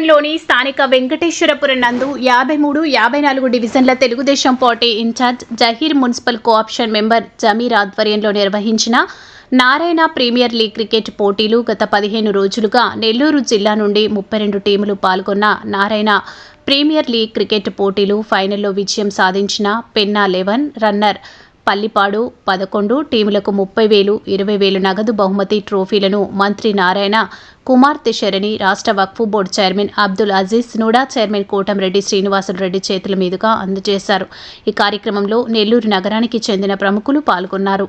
నగరంలోని స్థానిక వెంకటేశ్వరపురం నందు యాభై మూడు యాభై నాలుగు డివిజన్ల Telugu Desam party incharge Zaheer municipal cooption member Zameer ఆధ్వర్యంలో నిర్వహించిన నారాయణ ప్రీమియర్ లీగ్ క్రికెట్ పోటీలు గత పదిహేను రోజులుగా నెల్లూరు జిల్లా నుండి ముప్పై రెండు టీములు పాల్గొన్న నారాయణ ప్రీమియర్ లీగ్ క్రికెట్ పోటీలు ఫైనల్లో విజయం సాధించిన పెన్నా లెవెన్ రన్నర్ పల్లిపాడు పదకొండు టీములకు ముప్పై వేలు ఇరవై వేలు నగదు బహుమతి ట్రోఫీలను మంత్రి నారాయణ కుమార్తె శరణి రాష్ట్ర Waqf board chairman Abdul Aziz NUDA chairman Kotamreddy Srinivasulu Reddy చేతుల మీదుగా అందజేశారు. ఈ కార్యక్రమంలో నెల్లూరు నగరానికి చెందిన ప్రముఖులు పాల్గొన్నారు.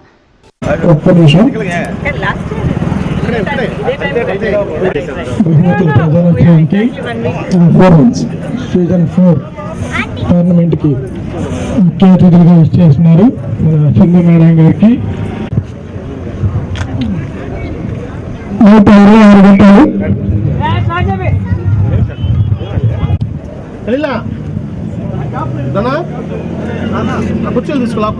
టోర్నమెంట్కి ముఖ్య అతిథులుగా ఇచ్చేస్తున్నారు మన చంద్రనారాయణ గారికి. నూట ఇరవై ఆరు గంటలు. వెళ్ళిలా దనా ఆ కుర్చీలు తీసుకురా.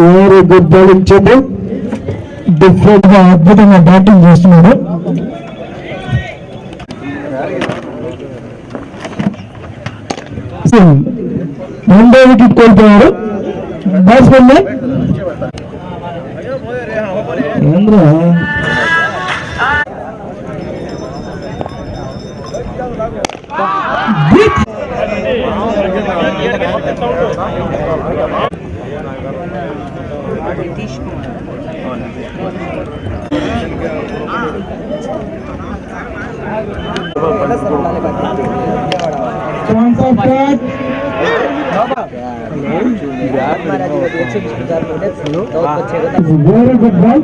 వేరే డిఫరెంట్గా అద్భుతంగా బ్యాటింగ్ చేస్తున్నాడు. రెండో వికెట్ కోల్పోయారు బ్యాట్స్మెన్ ఏంద్రా? Chance of catch very good ball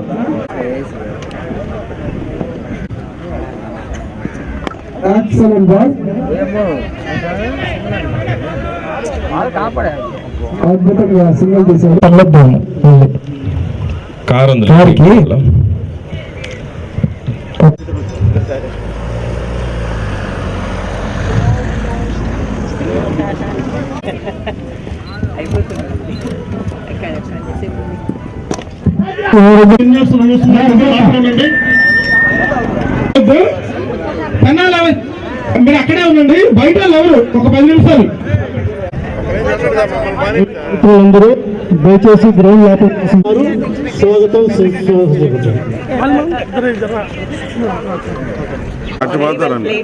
excellent ball అద్భుతంగా సింగిల్ తీశారు పర్లేదు కార్ ఉంది కార్కి? మీరు అక్కడే ఉండండి. బయట ఎవరు? ఒక పది నిమిషాలు. దయచేసి గ్రౌండ్. స్వాగతం పోతారండి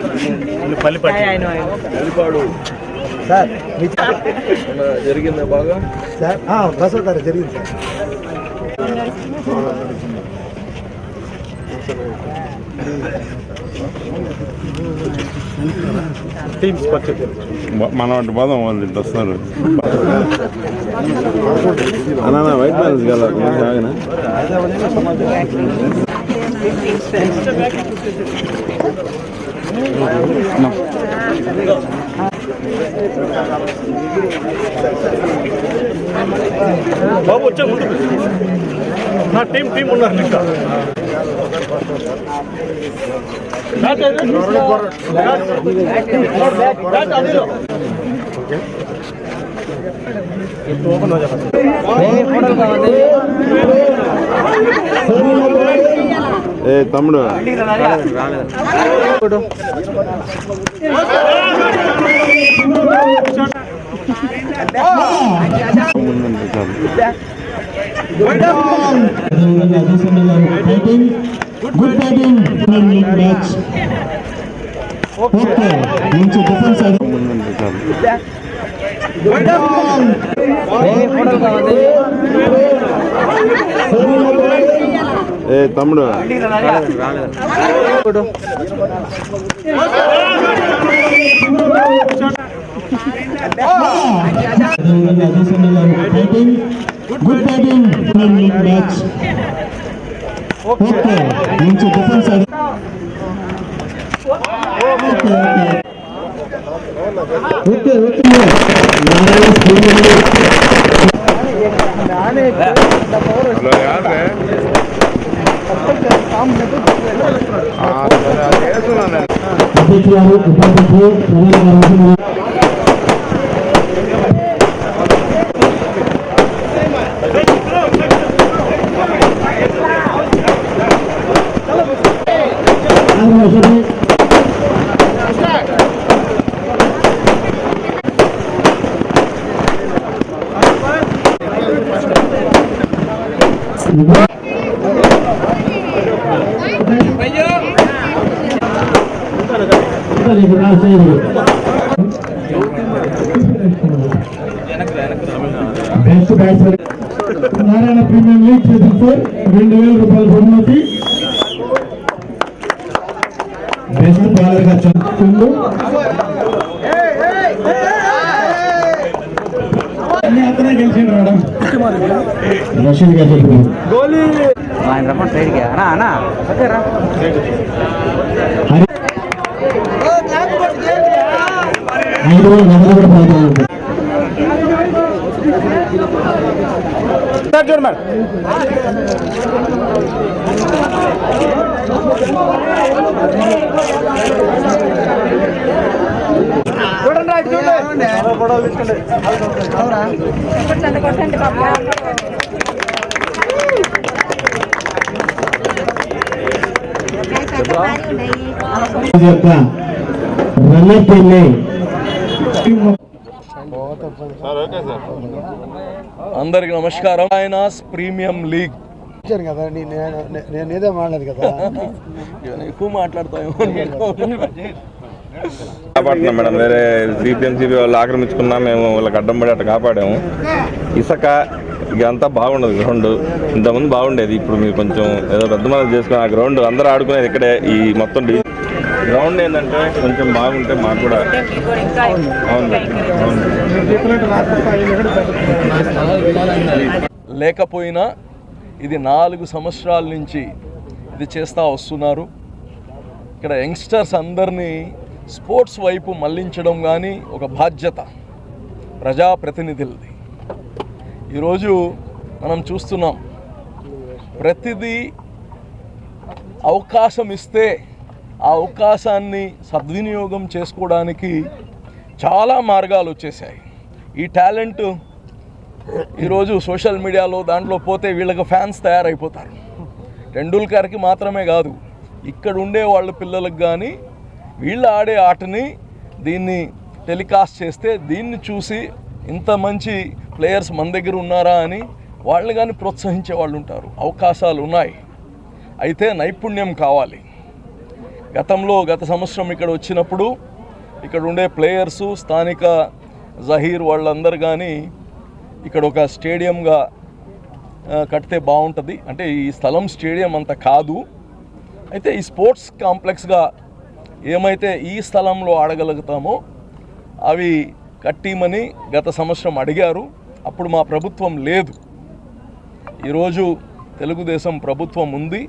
జరిగిందా బాగా సార్ బస్ అవుతారు జరిగింది. సార్ టీమ్స్ పర్చేజ్ మనం అటు పోదాం వాళ్ళు ఇటు వస్తున్నారు అన్నా వైట్ బ్యాలెన్స్ గల ఆగనా బాబు వచ్చే ముందు నా టీం టీం ఉన్నారు ఇంకా ఓపెన్ ఏ తమ్ముడు ముందుంది చాలు. Batting good batting match okay మంచి డిఫెన్స్ అది ముందుంది చాలు. ఏ తమ్ముడు batting good batting match okay మంచి డిఫెన్స్ అది ఓకే ఓకే ఓకే నారాయణ ஆ ఇప్పుడు రాసేది best batsmen Narayana premium league season four రెండు వేల రూపాయల బహుమతి. బెస్ట్ బౌలర్గా చదువుతుంది అతనే గెలిచాడు మేడం. రషీద్ గారు చెప్తున్నారు ఆయన రమ్మని సైడ్కి అన్నా అన్నా ఓకేరా హరి- యొక్క రన్నర్ టీమ్ని అందరికి నమస్కారం. ఆయనాస్ ప్రీమియం లీగ్. ఇచ్చాను కదా నేను ఏదో మాడలేదు కదా. నేను ఎక్కువ మాట్లాడతాము కాపాడుతున్నాం మేడం. వేరే సిపిఎంసీబీ వాళ్ళు ఆక్రమించుకున్నా మేము వాళ్ళకి అడ్డం పడి అట్లా కాపాడాము. ఇసుక ఇక అంతా బాగుండదు గ్రౌండ్ ఇంతకుముందు బాగుండేది. ఇప్పుడు మీరు కొంచెం ఏదో పెద్ద మనం చేసుకుని ఆ గ్రౌండ్ అందరూ ఆడుకునేది ఇక్కడే. ఈ మొత్తం డి- గ్రౌండ్ ఏంటంటే కొంచెం బాగుంటే మాకు కూడా లేకపోయినా ఇది నాలుగు సంవత్సరాల నుంచి ఇది చేస్తూ వస్తున్నారు. ఇక్కడ యంగ్స్టర్స్ అందరినీ స్పోర్ట్స్ వైపు మళ్ళించడం కానీ ఒక బాధ్యత ప్రజాప్రతినిధులది. ఈరోజు మనం చూస్తున్నాం ప్రతిదీ అవకాశం ఇస్తే ఆ అవకాశాన్ని సద్వినియోగం చేసుకోవడానికి చాలా మార్గాలు వచ్చేసాయి ఈ టాలెంట్ ఈరోజు సోషల్ మీడియాలో దాంట్లో పోతే వీళ్ళకి ఫ్యాన్స్ తయారైపోతారు. టెండూల్కర్కి మాత్రమే కాదు ఇక్కడ ఉండే వాళ్ళ పిల్లలకు కానీ వీళ్ళు ఆడే ఆటని దీన్ని టెలికాస్ట్ చేస్తే దీన్ని చూసి ఇంత మంచి ప్లేయర్స్ మన దగ్గర ఉన్నారా అని వాళ్ళని కానీ ప్రోత్సహించే వాళ్ళు ఉంటారు. అవకాశాలు ఉన్నాయి. అయితే నైపుణ్యం కావాలి. గతంలో గత సంవత్సరం ఇక్కడ వచ్చినప్పుడు ఇక్కడ ఉండే ప్లేయర్స్ స్థానిక జహీర్ వాళ్ళందరూ కానీ ఇక్కడ ఒక స్టేడియంగా కడితే బాగుంటుంది. అంటే ఈ స్థలం స్టేడియం అంత కాదు. అయితే ఈ స్పోర్ట్స్ కాంప్లెక్స్గా ఏమైతే ఈ స్థలంలో ఆడగలుగుతామో అవి కట్టిమని గత సంవత్సరం అడిగారు. అప్పుడు మా ప్రభుత్వం లేదు. ఈరోజు తెలుగుదేశం ప్రభుత్వం ఉంది.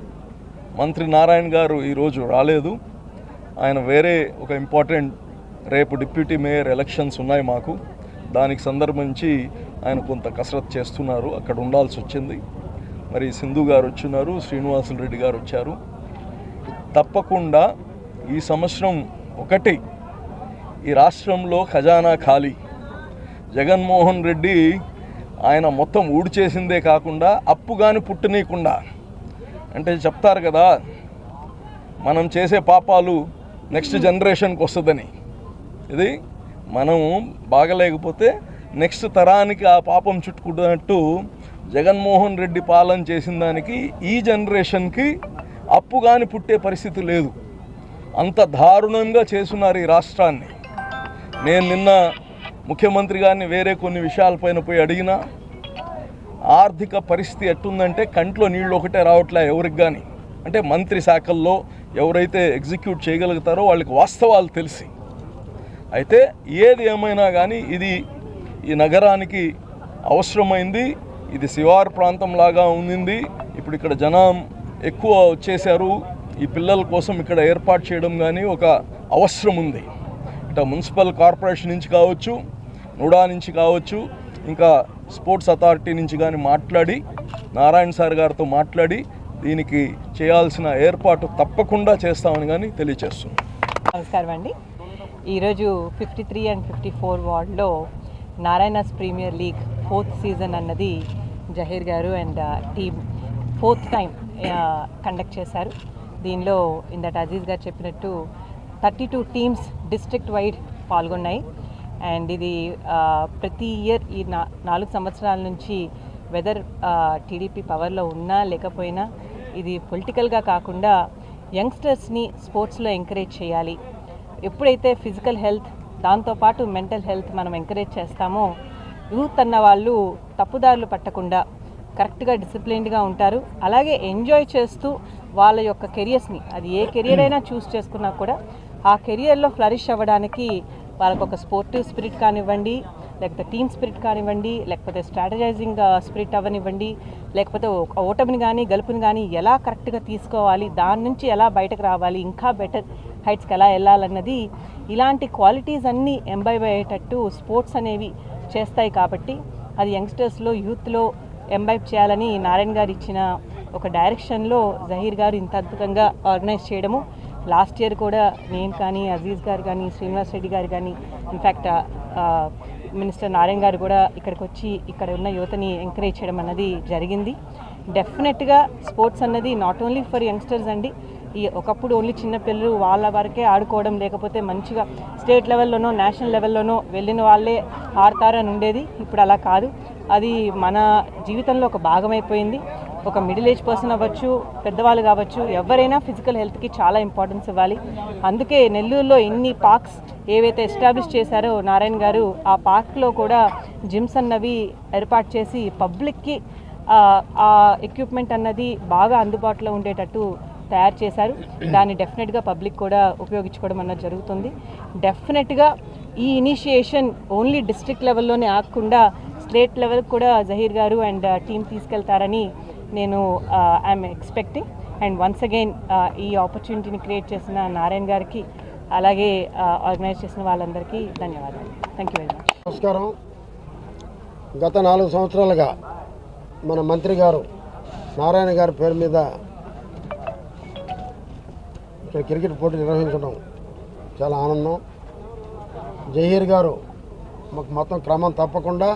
మంత్రి నారాయణ గారు ఈరోజు రాలేదు. ఆయన వేరే ఒక ఇంపార్టెంట్ రేపు డిప్యూటీ మేయర్ ఎలక్షన్స్ ఉన్నాయి మాకు. దానికి సందర్భించి ఆయన కొంత కసరత్ చేస్తున్నారు. అక్కడ ఉండాల్సి వచ్చింది. మరి సింధు గారు వచ్చినారు శ్రీనివాసులు రెడ్డి గారు వచ్చారు. తప్పకుండా ఈ సంవత్సరం ఒకటి ఈ రాష్ట్రంలో ఖజానా ఖాళీ. జగన్మోహన్ రెడ్డి ఆయన మొత్తం ఊడ్చేసిందే కాకుండా అప్పు కానీ పుట్టనీయకుండా అంటే చెప్తారు కదా మనం చేసే పాపాలు నెక్స్ట్ జనరేషన్కి వస్తుందని. ఇది మనం బాగలేకపోతే నెక్స్ట్ తరానికి ఆ పాపం చుట్టుకున్నట్టు జగన్మోహన్ రెడ్డి పాలన చేసిన దానికి ఈ జనరేషన్కి అప్పు కానీ పుట్టే పరిస్థితి లేదు. అంత దారుణంగా చేస్తున్నారు ఈ రాష్ట్రాన్ని. నేను నిన్న ముఖ్యమంత్రి గారిని వేరే కొన్ని విషయాలపైన పోయి అడిగినా ఆర్థిక పరిస్థితి ఎట్టుందంటే కంట్లో నీళ్ళు ఒకటే రావట్లే ఎవరికి కానీ అంటే మంత్రి శాఖల్లో ఎవరైతే ఎగ్జిక్యూట్ చేయగలుగుతారో వాళ్ళకి వాస్తవాలు తెలిసి. అయితే ఏది ఏమైనా కానీ ఇది ఈ నగరానికి అవసరమైంది ఇది శివారు ప్రాంతం లాగా ఉండింది ఇప్పుడు ఇక్కడ జనం ఎక్కువ వచ్చేసారు ఈ పిల్లల కోసం ఇక్కడ ఏర్పాటు చేయడం కానీ ఒక అవసరం ఉంది. ఇట మున్సిపల్ కార్పొరేషన్ నుంచి కావచ్చు నుడా నుంచి కావచ్చు ఇంకా స్పోర్ట్స్ అథారిటీ నుంచి కానీ మాట్లాడి నారాయణ సార్ గారితో మాట్లాడి దీనికి చేయాల్సిన ఏర్పాటు తప్పకుండా చేస్తామని కానీ తెలియచేస్తున్నాం నమస్కారం అండి. ఈరోజు fifty three and fifty four వార్డ్లో Narayana's premier league fourth season అన్నది జహీర్ గారు and team fourth time conduct చేశారు. దీనిలో ఇందట అజీజ్ గారు చెప్పినట్టు thirty two teams district wide పాల్గొన్నాయి. And ఇది ప్రతి ఇయర్ ఈ నా నాలుగు సంవత్సరాల నుంచి వెదర్ టీడీపీ పవర్లో ఉన్నా లేకపోయినా ఇది పొలిటికల్గా కాకుండా యంగ్స్టర్స్ని స్పోర్ట్స్లో ఎంకరేజ్ చేయాలి. ఎప్పుడైతే ఫిజికల్ హెల్త్ దాంతోపాటు మెంటల్ హెల్త్ మనం ఎంకరేజ్ చేస్తామో యూత్ అన్న వాళ్ళు తప్పుదారులు పట్టకుండా కరెక్ట్గా డిసిప్లిన్డ్గా ఉంటారు. అలాగే ఎంజాయ్ చేస్తూ వాళ్ళ యొక్క కెరియర్స్ని అది ఏ కెరియర్ అయినా చూస్ చేసుకున్నా కూడా ఆ కెరియర్లో ఫ్లరిష్ అవ్వడానికి వాళ్ళకు ఒక స్పోర్టివ్ స్పిరిట్ కానివ్వండి లేకపోతే టీమ్ స్పిరిట్ కానివ్వండి లేకపోతే స్ట్రాటజైజింగ్ స్పిరిట్ uh, అవ్వనివ్వండి లేకపోతే ఓటమిని కానీ గెలుపుని కానీ ఎలా కరెక్ట్గా తీసుకోవాలి దాని నుంచి ఎలా బయటకు రావాలి ఇంకా బెటర్ హైట్స్కి ఎలా వెళ్ళాలన్నది ఇలాంటి క్వాలిటీస్ అన్నీ ఎంబైబ్ అయ్యేటట్టు స్పోర్ట్స్ అనేవి చేస్తాయి కాబట్టి అది యంగ్స్టర్స్లో యూత్లో ఎంబైబ్ చేయాలని నారాయణ గారు ఇచ్చిన ఒక డైరెక్షన్లో జహీర్ గారు ఇంత అద్భుతంగా ఆర్గనైజ్ చేయడము. లాస్ట్ ఇయర్ కూడా నేను కానీ అజీజ్ గారు కానీ శ్రీనివాస్ రెడ్డి గారు కానీ ఇన్ఫ్యాక్ట్ మినిస్టర్ నారాయణ గారు కూడా ఇక్కడికి వచ్చి ఇక్కడ ఉన్న యువతని ఎంకరేజ్ చేయడం అన్నది జరిగింది. డెఫినెట్గా స్పోర్ట్స్ అన్నది నాట్ ఓన్లీ ఫర్ యంగ్స్టర్స్ అండి ఈ ఒకప్పుడు ఓన్లీ చిన్నపిల్లలు వాళ్ళ వరకే ఆడుకోవడం లేకపోతే మంచిగా స్టేట్ లెవెల్లోనో నేషనల్ లెవెల్లోనో వెళ్ళిన వాళ్ళే ఆడతారని ఉండేది. ఇప్పుడు అలా కాదు. అది మన జీవితంలో ఒక భాగమైపోయింది. ఒక మిడిల్ ఏజ్ పర్సన్ అవ్వచ్చు పెద్దవాళ్ళు కావచ్చు ఎవరైనా ఫిజికల్ హెల్త్కి చాలా ఇంపార్టెన్స్ ఇవ్వాలి. అందుకే నెల్లూరులో ఎన్ని పార్క్స్ ఏవైతే ఎస్టాబ్లిష్ చేశారో నారాయణ గారు ఆ పార్క్లో కూడా జిమ్స్ అన్నవి ఏర్పాటు చేసి పబ్లిక్కి ఆ ఎక్విప్మెంట్ అన్నది బాగా అందుబాటులో ఉండేటట్టు తయారు చేశారు. దాన్ని డెఫినెట్గా పబ్లిక్ కూడా ఉపయోగించుకోవడం అన్నది జరుగుతుంది. డెఫినెట్గా ఈ ఇనిషియేషన్ ఓన్లీ డిస్ట్రిక్ట్ లెవెల్లోనే ఆగకుండా స్టేట్ లెవెల్ కూడా జహీర్ గారు అండ్ టీం తీసుకెళ్తారని నేను I'm expecting and once again ఈ ఆపర్చునిటీని క్రియేట్ చేసిన నారాయణ గారికి అలాగే ఆర్గనైజ్ చేసిన వాళ్ళందరికీ ధన్యవాదాలు. థ్యాంక్ యూ వెరీ మచ్ నమస్కారం. గత నాలుగు సంవత్సరాలుగా మన మంత్రి గారు నారాయణ గారి పేరు మీద ఇక్కడ క్రికెట్ పోటీ నిర్వహించడం చాలా ఆనందం. జహీర్ గారు మాకు మొత్తం క్రమం తప్పకుండా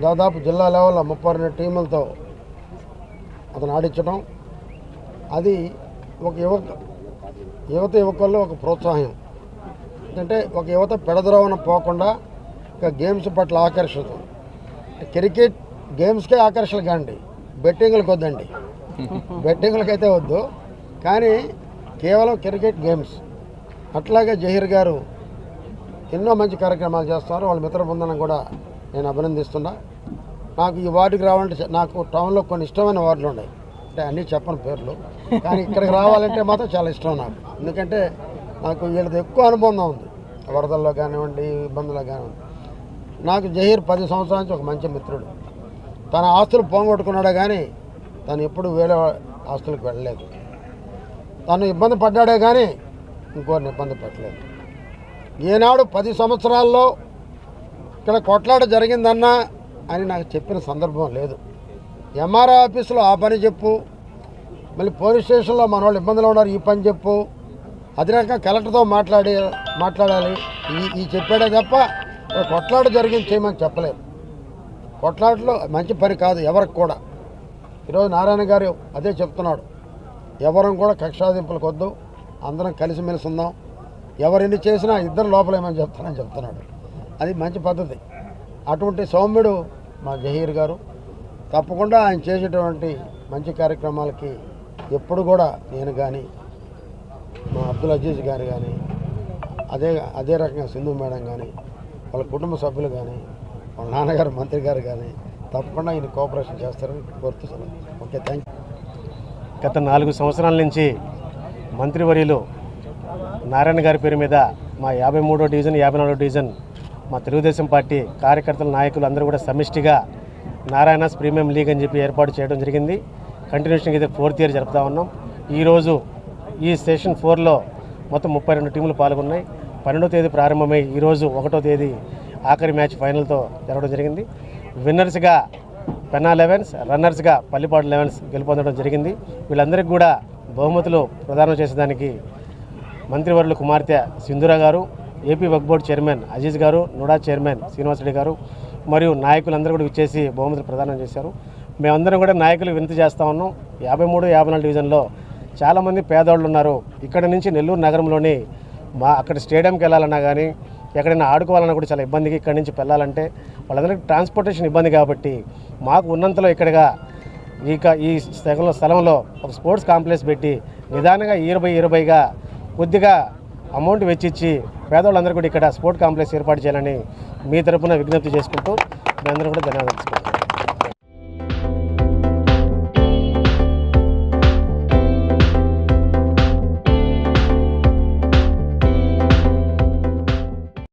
దాదాపు జిల్లా లెవెల్లో ముప్పై రెండు టీములతో అతను ఆడించడం అది ఒక యువక యువత యువకుల్లో ఒక ప్రోత్సాహం. అంటే ఒక యువత పెడద్రోవన పోకుండా ఇక గేమ్స్ పట్ల ఆకర్షితం. క్రికెట్ గేమ్స్కే ఆకర్షణ కాండి. బెట్టింగ్లకు వద్దండి. బెట్టింగ్లకైతే వద్దు. కానీ కేవలం క్రికెట్ గేమ్స్. అట్లాగే జహీర్ గారు ఎన్నో మంచి కార్యక్రమాలు చేస్తున్నారు వాళ్ళ మిత్ర బృందనం కూడా నేను అభినందిస్తున్నా. నాకు ఈ వార్డుకి రావాలంటే నాకు టౌన్లో కొన్ని ఇష్టమైన వార్డులు ఉన్నాయి. అంటే అన్నీ చెప్పని పేర్లు. కానీ ఇక్కడికి రావాలంటే మాత్రం చాలా ఇష్టం నాకు. ఎందుకంటే నాకు వీళ్ళది ఎక్కువ అనుబంధం ఉంది. వరదల్లో కానివ్వండి ఇబ్బందుల్లో కానివ్వండి. నాకు జహీర్ పది సంవత్సరాల నుంచి ఒక మంచి మిత్రుడు. తన ఆస్తులు పోగొట్టుకున్నాడే కానీ తను ఎప్పుడు వేరే ఆస్తులకు వెళ్ళలేదు. తను ఇబ్బంది పడ్డాడే కానీ ఇంకోరిని ఇబ్బంది పెట్టలేదు. ఏనాడు పది సంవత్సరాల్లో ఇక్కడ కొట్లాట జరిగిందన్నా అని నాకు చెప్పిన సందర్భం లేదు. ఎంఆర్ఓ ఆఫీసులో ఆ పని చెప్పు. మళ్ళీ పోలీస్ స్టేషన్లో మన వాళ్ళు ఇబ్బందులు ఉన్నారు ఈ పని చెప్పు. అదే రకంగా కలెక్టర్తో మాట్లాడి మాట్లాడాలి. ఈ ఈ చెప్పాడే తప్ప కొట్లాట జరిగింది చేయమని చెప్పలేదు. కొట్లాటలో మంచి పని కాదు ఎవరికి కూడా. ఈరోజు నారాయణ గారు అదే చెప్తున్నాడు. ఎవరం కూడా కక్షాదింపులకు వద్దు. అందరం కలిసిమెలిసి ఉందాం. ఎవరిని చేసినా ఇద్దరు లోపలేమని చెప్తానని చెప్తున్నాడు. అది మంచి పద్ధతి. అటువంటి సౌమ్యుడు మా జహీర్ గారు. తప్పకుండా ఆయన చేసేటువంటి మంచి కార్యక్రమాలకి ఎప్పుడు కూడా నేను కానీ మా అబ్దుల్ అజీజ్ గారు కానీ అదే అదే రకంగా సింధు మేడం కానీ వాళ్ళ కుటుంబ సభ్యులు కానీ వాళ్ళ నాన్నగారు మంత్రి గారు కానీ తప్పకుండా ఈయన కోఆపరేషన్ చేస్తారని కోరుతున్నాను ఓకే థ్యాంక్ యూ గత నాలుగు సంవత్సరాల నుంచి మంత్రివర్యులు నారాయణ గారి పేరు మీద మా యాభై మూడో డివిజన్ యాభై నాలుగో డివిజన్ మా తెలుగుదేశం పార్టీ కార్యకర్తల నాయకులు అందరూ కూడా సమిష్టిగా నారాయణస్ ప్రీమియం లీగ్ అని చెప్పి ఏర్పాటు చేయడం జరిగింది. కంటిన్యూషన్ అయితే ఫోర్త్ ఇయర్ జరుపుతా ఉన్నాం. ఈరోజు ఈ సెషన్ ఫోర్లో మొత్తం ముప్పై రెండు టీములు పాల్గొన్నాయి. పన్నెండో తేదీ ప్రారంభమై ఈరోజు ఒకటో తేదీ ఆఖరి మ్యాచ్ ఫైనల్తో జరగడం జరిగింది. విన్నర్స్గా పెన్నా లెవెన్స్ రన్నర్స్గా పల్లిపాడు లెవెన్స్ గెలుపొందడం జరిగింది. వీళ్ళందరికీ కూడా బహుమతులు ప్రదానం చేసేదానికి మంత్రివర్యుల కుమార్తె సింధురా గారు ఏపీ వక్ బోర్డు చైర్మన్ అజీజ్ గారు నుడా చైర్మన్ శ్రీనివాసరెడ్డి గారు మరియు నాయకులందరూ కూడా ఇచ్చేసి బహుమతులు ప్రదానం చేశారు. మేమందరం కూడా నాయకులు వినతి చేస్తా ఉన్నాం. యాభై మూడు యాభై నాలుగు డివిజన్లో చాలామంది పేదవాళ్ళు ఉన్నారు. ఇక్కడ నుంచి నెల్లూరు నగరంలోని మా అక్కడ స్టేడియంకి వెళ్ళాలన్నా కానీ ఎక్కడైనా ఆడుకోవాలన్నా కూడా చాలా ఇబ్బందిగా ఇక్కడ నుంచి వెళ్ళాలంటే వాళ్ళందరికీ ట్రాన్స్పోర్టేషన్ ఇబ్బంది కాబట్టి మాకు ఉన్నంతలో ఇక్కడగా ఇక ఈ స్థలంలో స్థలంలో ఒక స్పోర్ట్స్ కాంప్లెక్స్ పెట్టి నిదానంగా ఇరవై ఇరవైగా కొద్దిగా అమౌంట్ వెచ్చిచ్చి పేదవాళ్ళందరూ కూడా ఇక్కడ స్పోర్ట్ కాంప్లెక్స్ ఏర్పాటు చేయాలని మీ తరపున విజ్ఞప్తి చేసుకుంటూ మీ అందరూ కూడా ధన్యవాదాలు